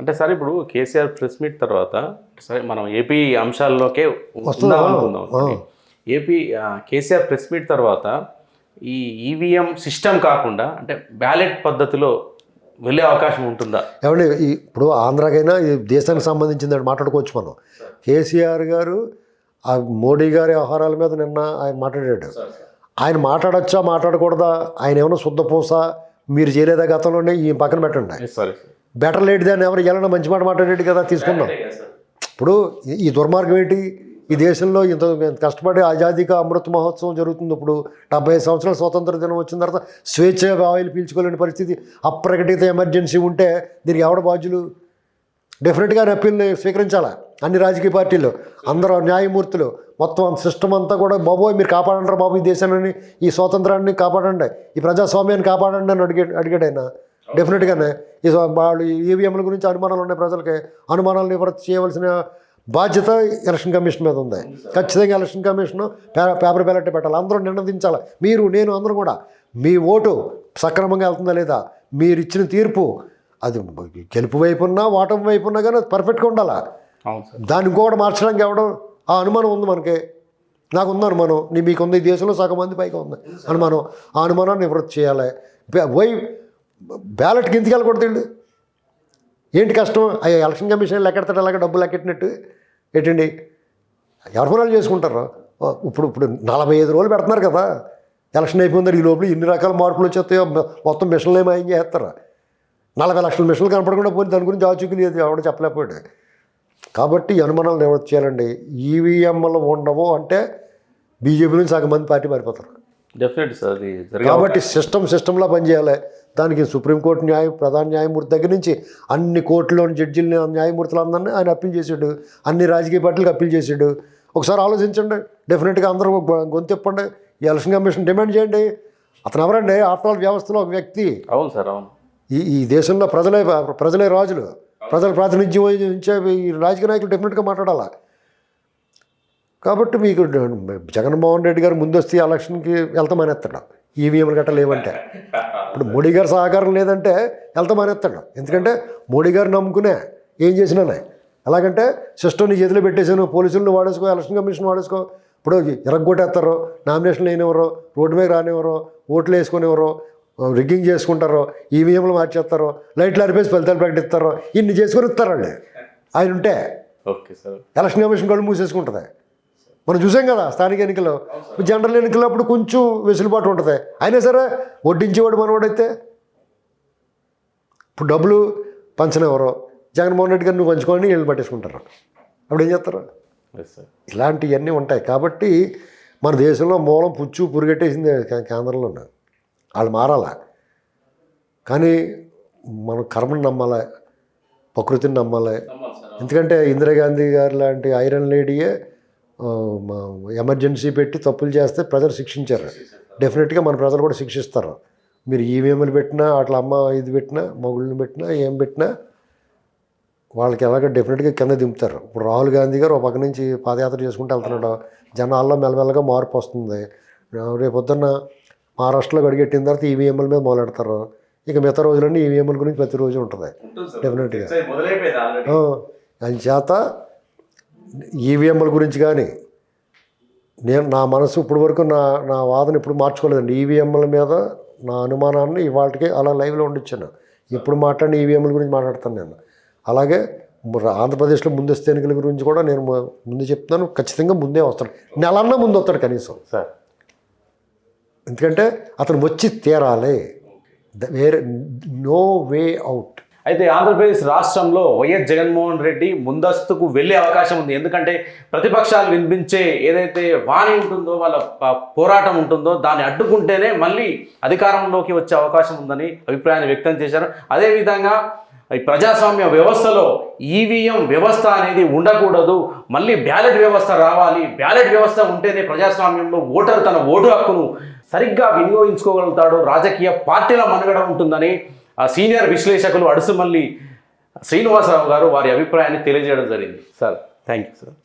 అంటే సార్ ఇప్పుడు KCR press meet తర్వాత సరే మనం ఏపీ అంశాల్లోకే వస్తుందా? అనుకుందాం ఏపీ కేసీఆర్ ప్రెస్ మీట్ తర్వాత ఈ ఈవీఎం సిస్టమ్ కాకుండా అంటే బ్యాలెట్ పద్ధతిలో వెళ్ళే అవకాశం ఉంటుందా? ఏమండి ఇప్పుడు ఆంధ్రాకైనా ఈ దేశానికి సంబంధించింది మాట్లాడుకోవచ్చు మనం. కేసీఆర్ గారు ఆ మోడీ గారి వ్యవహారాల మీద నిన్న ఆయన మాట్లాడాడు. ఆయన మాట్లాడచ్చా మాట్లాడకూడదా ఆయన ఏమైనా శుద్ధపూస మీరు చేయలేదా గతంలోనే ఈ పక్కన పెట్టండి సారీ. బెటర్ లేట్ దాన్ని ఎవరు వెళ్ళినా మంచి మాట మాట్లాడాడు కదా తీసుకుందాం ఇప్పుడు ఈ- దుర్మార్గం ఏంటి? ఈ దేశంలో ఇంత కష్టపడి ఆజాదీక అమృత మహోత్సవం జరుగుతుంది. ఇప్పుడు డెబ్బై ఐదు సంవత్సరాల స్వాతంత్ర దినం వచ్చిన తర్వాత స్వేచ్ఛగా ఆయిల్ పీల్చుకోలేని పరిస్థితి అప్రకటిత ఎమర్జెన్సీ ఉంటే దీనికి ఎవడ బాధ్యులు? డెఫినెట్గా అప్పీల్ని స్వీకరించాలా? అన్ని రాజకీయ పార్టీలు అందరూ న్యాయమూర్తులు మొత్తం సిస్టమ్ అంతా కూడా బాబోయ్ మీరు కాపాడండి బాబు ఈ దేశాన్ని ఈ స్వాతంత్రాన్ని కాపాడండి ఈ ప్రజాస్వామ్యాన్ని కాపాడండి అని అడిగే అడిగాడు ఆయన. డెఫినెట్గానే ఈ వాళ్ళు ఈవీఎంల గురించి అనుమానాలు ఉన్నాయి ప్రజలకి. అనుమానాలు నివృత్తి చేయవలసిన బాధ్యత ఎలక్షన్ కమిషన్ మీద ఉంది. ఖచ్చితంగా ఎలక్షన్ కమిషన్ పే- పేపర్ బ్యాలెట్ పెట్టాలి. అందరూ నిర్ణయించాలి మీరు నేను అందరూ కూడా మీ ఓటు సక్రమంగా వెళ్తుందా లేదా మీరు ఇచ్చిన తీర్పు అది గెలుపు వైపు ఉన్నా ఓటమి వైపు ఉన్నా కానీ అది పర్ఫెక్ట్గా ఉండాలా దాన్ని ఇంకొకటి మార్చడానికి ఎవడం ఆ అనుమానం ఉంది మనకి. నాకు ఉంది అనుమానం. నీ మీకు ఉంది ఈ దేశంలో సగం మంది పైగా ఉంది అనుమానం. ఆ అనుమానాన్ని నివృత్తి చేయాలి? వై బ్యాలెట్కి ఎందుకు వెళ్ళకూడదండి ఏంటి కష్టం? అయ్యా ఎలక్షన్ కమిషన్ లెక్కెడతాడు అలాగే డబ్బులు లెక్కెట్టినట్టు. ఏంటండి? ఎవరి చేసుకుంటారు? ఇప్పుడు ఇప్పుడు నలభై ఐదు రోజులు పెడుతున్నారు కదా. ఎలక్షన్ అయిపోయింది ఈ లోపల ఇన్ని రకాల మార్పులు వచ్చేస్తాయో మొత్తం మిషన్లు ఏమో ఏం చేస్తారు. నలభై లక్షల మిషన్లు కనపడకుండా పోయి దాని గురించి ఆచూకీ లేదు ఎవడ చెప్పలేకపోయాడు. కాబట్టి అనుమానాలు నివృత్తి చేయాలండి? ఈవీఎంలు ఉండవు అంటే బీజేపీ నుంచి సగం మంది పార్టీ మారిపోతారు. డెఫినెట్ సార్ కాబట్టి సిస్టమ్ సిస్టంలా పనిచేయాలి. దానికి సుప్రీంకోర్టు న్యాయ ప్రధాన న్యాయమూర్తి దగ్గర నుంచి అన్ని కోర్టులోని జడ్జిలని న్యాయమూర్తులు అందరినీ ఆయన అప్పీల్ చేసాడు అన్ని రాజకీయ పార్టీలకు అప్పీల్ చేసాడు ఒకసారి ఆలోచించండి. డెఫినెట్గా అందరూ గొంతెప్పండి ఈ ఎలక్షన్ కమిషన్ డిమాండ్ చేయండి. అతను ఎవరండి? ఆఫ్టర్ ఆల్ వ్యవస్థలో ఒక వ్యక్తి. అవును సార్ అవును. ఈ ఈ దేశంలో ప్రజలే ప్రజలే రాజులు. ప్రజల ప్రాతినిధ్యం వహించే ఈ రాజకీయ నాయకులు డెఫినెట్గా మాట్లాడాలా? కాబట్టి మీకు జగన్మోహన్ రెడ్డి గారు ముందొస్తే ఎలక్షన్కి వెళ్తామనేస్తాడు. ఈవీఎంలు గట్ట లేవంటే. ఇప్పుడు మోడీ గారి సహకారం లేదంటే వెళ్తామనేస్తాడు ఎందుకంటే మోడీ గారు నమ్ముకునే ఏం చేసినానే ఎలాగంటే సిస్టమ్ నీ చేతిలో పెట్టేసాను పోలీసులను వాడేసుకో ఎలక్షన్ కమిషన్ వాడేసుకో. ఇప్పుడు ఇరగొట్టేస్తారు నామినేషన్ లేనివ్వరు రోడ్డు మీద రానివ్వరు ఓట్లు వేసుకునేవారు రిగ్గింగ్ చేసుకుంటారు ఈవీఎంలు మార్చేస్తారు లైట్లు అరిపేసి ఫలితాలు ప్రకటిస్తారు ఇన్ని చేసుకొని ఇస్తారండి ఆయన ఉంటే ఓకే సార్. ఎలక్షన్ కమిషన్ కళ్ళు మూసేసుకుంటుంది. మనం చూసాం కదా స్థానిక ఎన్నికల్లో. జనరల్ ఎన్నికల్లో అప్పుడు కొంచెం వెసులుబాటు ఉంటుంది. అయినా సరే వడ్డించేవాడు మనవాడైతే? ఇప్పుడు డబ్బులు పంచనివ్వరు జగన్మోహన్ రెడ్డి గారు నువ్వు పంచుకొని వీళ్ళు పట్టేసుకుంటారు. అప్పుడు ఏం చేస్తారు? ఇలాంటివన్నీ ఉంటాయి. కాబట్టి మన దేశంలో మూలం పుచ్చు పురుగెట్టేసింది కేంద్రంలో వాళ్ళు మారాలా. కానీ మనం కర్మను నమ్మాలి? ప్రకృతిని నమ్మాలి? ఎందుకంటే ఇందిరాగాంధీ గారు లాంటి ఐరన్ లేడీయే ఎమర్జెన్సీ పెట్టి తప్పులు చేస్తే ప్రజలు శిక్షించారు. డెఫినెట్గా మన ప్రజలు కూడా శిక్షిస్తారు. మీరు ఈవీఎంలు పెట్టినా అట్లా అమ్మ ఇది పెట్టినా మొగుళ్ళని పెట్టినా ఏం పెట్టినా వాళ్ళకి ఎలాగ డెఫినెట్గా కింద దింపుతారు. ఇప్పుడు రాహుల్ గాంధీ గారు ఒక పక్క నుంచి పాదయాత్ర చేసుకుంటూ వెళ్తున్నాడు. జనాల్లో మెల్లమెల్లగా మార్పు వస్తుంది. రేపు పొద్దున్న మహారాష్ట్రలో గడిగెట్టిన తర్వాత ఈవీఎంల మీద మొదలెడతారు. ఇక మిగతా రోజులన్నీ ఈవీఎంల గురించి ప్రతిరోజు ఉంటుంది. డెఫినెట్గా అని చేత ఈవీఎంల గురించి కానీ నేను నా మనసు ఇప్పటి వరకు నా నా వాదన ఇప్పుడు మార్చుకోలేదండి. ఈవీఎంల మీద నా అనుమానాన్ని ఇవాళకి అలా లైవ్లో ఉండిచ్చాను. ఇప్పుడు మాట్లాడిన ఈవీఎంల గురించి మాట్లాడతాను నేను. అలాగే ఆంధ్రప్రదేశ్లో ముందస్తు ఎన్నికల గురించి కూడా నేను ముందు చెప్తున్నాను. ఖచ్చితంగా ముందే వస్తాడు. నెలన్నా ముందు వస్తాడు కనీసం. సార్. ఎందుకంటే అతను వచ్చి తీరాలి. ద- వేరే నో వే అవుట్ అయితే ఆంధ్రప్రదేశ్ రాష్ట్రంలో వైఎస్ జగన్మోహన్ రెడ్డి ముందస్తుకు వెళ్ళే అవకాశం ఉంది. ఎందుకంటే ప్రతిపక్షాలు వినిపించే ఏదైతే వాణి ఉంటుందో వాళ్ళ పోరాటం ఉంటుందో దాన్ని అడ్డుకుంటేనే మళ్ళీ అధికారంలోకి వచ్చే అవకాశం ఉందని అభిప్రాయాన్ని వ్యక్తం చేశారు. అదేవిధంగా ఈ ప్రజాస్వామ్య వ్యవస్థలో ఈవీఎం వ్యవస్థ అనేది ఉండకూడదు. మళ్ళీ బ్యాలెట్ వ్యవస్థ రావాలి. బ్యాలెట్ వ్యవస్థ ఉంటేనే ప్రజాస్వామ్యంలో ఓటర్ తన ఓటు హక్కును సరిగ్గా వినియోగించుకోగలుగుతాడు. రాజకీయ పార్టీల మనుగడ ఉంటుందని ఆ సీనియర్ విశ్లేషకులు అడుసుమల్లి శ్రీనివాసరావు గారు వారి అభిప్రాయాన్ని తెలియజేయడం జరిగింది. Sir thank you sir.